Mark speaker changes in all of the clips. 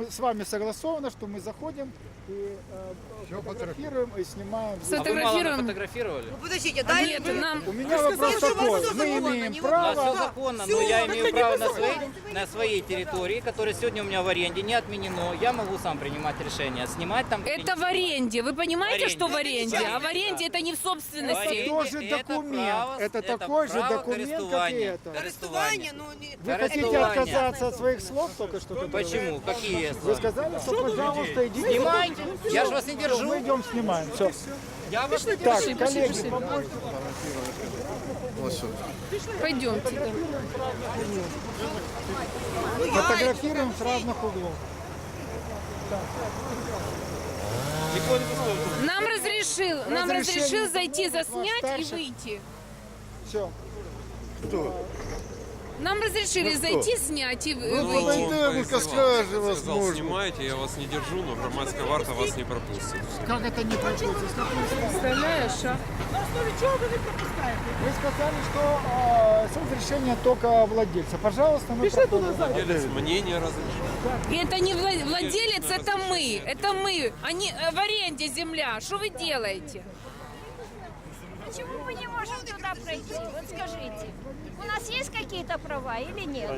Speaker 1: мы с вами согласовано, что мы заходим и э, фотографируем и снимаем.
Speaker 2: А вы мало фотографировали?
Speaker 3: Подождите, дай
Speaker 4: Нет, нам...
Speaker 1: У меня вопрос
Speaker 3: сказали, что у вас
Speaker 1: такой. Мы имеем
Speaker 3: не
Speaker 2: Да, все
Speaker 1: право...
Speaker 2: законно,
Speaker 3: Всё,
Speaker 2: но я
Speaker 3: так
Speaker 2: имею
Speaker 3: они
Speaker 2: право на своей, на своей территории, которая сегодня у меня в аренде, не отменено. Я могу сам принимать решение, снимать там. или
Speaker 4: Это в аренде. Вы понимаете,
Speaker 2: аренде.
Speaker 4: что в аренде?
Speaker 2: Да.
Speaker 4: А в аренде это не в собственности.
Speaker 2: аренде
Speaker 1: тоже
Speaker 2: это
Speaker 1: документ.
Speaker 2: право-
Speaker 1: Это такой же
Speaker 2: право
Speaker 1: документ, как и это.
Speaker 3: Користування, ну не...
Speaker 1: Вы хотите отказаться от своих слов только что? которые-
Speaker 2: Почему? Какие?
Speaker 1: Вы сказали, что, пожалуйста, идите.
Speaker 2: Снимайте. Я же вас не
Speaker 1: Мы
Speaker 2: держу.
Speaker 1: идем снимаем. Все.
Speaker 2: Я вас не
Speaker 1: Так,
Speaker 4: Пошли, пошли,
Speaker 1: коллеги,
Speaker 4: пошли.
Speaker 1: помочь.
Speaker 4: Пойдемте. да.
Speaker 1: Фотографируем с разных углов.
Speaker 4: Нам разрешил, нам разрешил зайти заснять и выйти.
Speaker 1: Все.
Speaker 4: Нам разрешили зайти, снять и вы- выйти.
Speaker 5: Пойдемте, скаже возможно. Снимайте, я вас не держу, но громадська варта вас не пропустить.
Speaker 1: Как это не пропустить?
Speaker 4: Представляешь, а?
Speaker 1: Вы сказали, что э, суд решение только владельца. Пожалуйста, мы проходим.
Speaker 5: Владелец мнение разрешил.
Speaker 4: И это не вла- владелец, это мы. Это мы. Они э, в аренде земля. Что вы делаете?
Speaker 6: Почему мы не можем туда пройти? Вот скажите. У нас есть какие-то права или нет?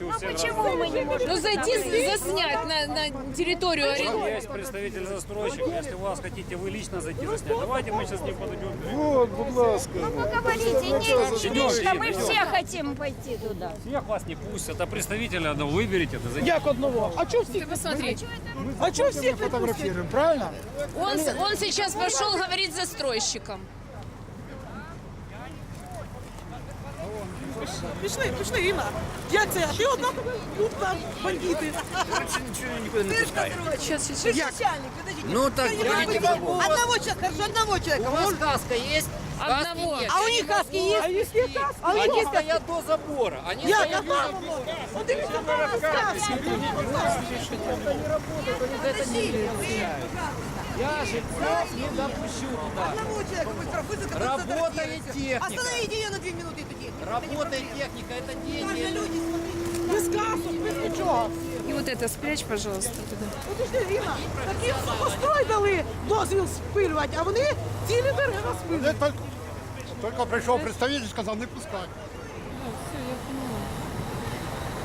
Speaker 6: Ну почему мы не можем?
Speaker 4: Ну
Speaker 6: туда
Speaker 4: зайти
Speaker 6: пройти?
Speaker 4: заснять на, на территорию аренды.
Speaker 7: Есть представитель застройщика, если у вас хотите вы лично зайти заснять, давайте мы сейчас не подойдем.
Speaker 1: Вот, будь ласка.
Speaker 6: Ну говорите, не слишком, мы все хотим пойти туда.
Speaker 7: Всех вас не пустят, а представителя одного выберите, да зайдите.
Speaker 1: Як одного? А что
Speaker 4: Ты посмотри.
Speaker 1: А что всех фотографируем, правильно?
Speaker 4: Он, с- он сейчас пошел говорить с застройщиком.
Speaker 3: Пішли, пішли, Інна. Як це? Ти одна тебе? Тут там бандити.
Speaker 4: Сейчас, сейчас.
Speaker 3: Ти начальник, подождите.
Speaker 2: Ну так я не могу.
Speaker 3: Одного человека, хорошо, одного человека.
Speaker 2: У вас каска есть? Каски
Speaker 4: Одного.
Speaker 2: нет.
Speaker 3: А у
Speaker 2: Я
Speaker 3: них
Speaker 2: не
Speaker 3: каски
Speaker 2: могу.
Speaker 3: есть? А есть каски? А у них
Speaker 2: Они
Speaker 3: есть каски?
Speaker 2: стоят до забора. Они
Speaker 3: Як?
Speaker 2: стоят
Speaker 3: А мама Подивіться, мама каски.
Speaker 2: Я жильцов не допущу туда.
Speaker 3: Одного человека быстро быстро
Speaker 2: Работает техника.
Speaker 3: Остановите ее на две минуты эту технику.
Speaker 2: Работает техника, это
Speaker 3: Там же
Speaker 2: деньги.
Speaker 3: люди, смотрите. Без касок, без нічого.
Speaker 4: И вот это спрячь, пожалуйста, туда.
Speaker 3: Подожди, Віна, такі построй дали дозвіл спилювати, а вони цілі береги розпилюють.
Speaker 1: Только пришел представитель, сказал, не пускай.
Speaker 4: Все, я поняла.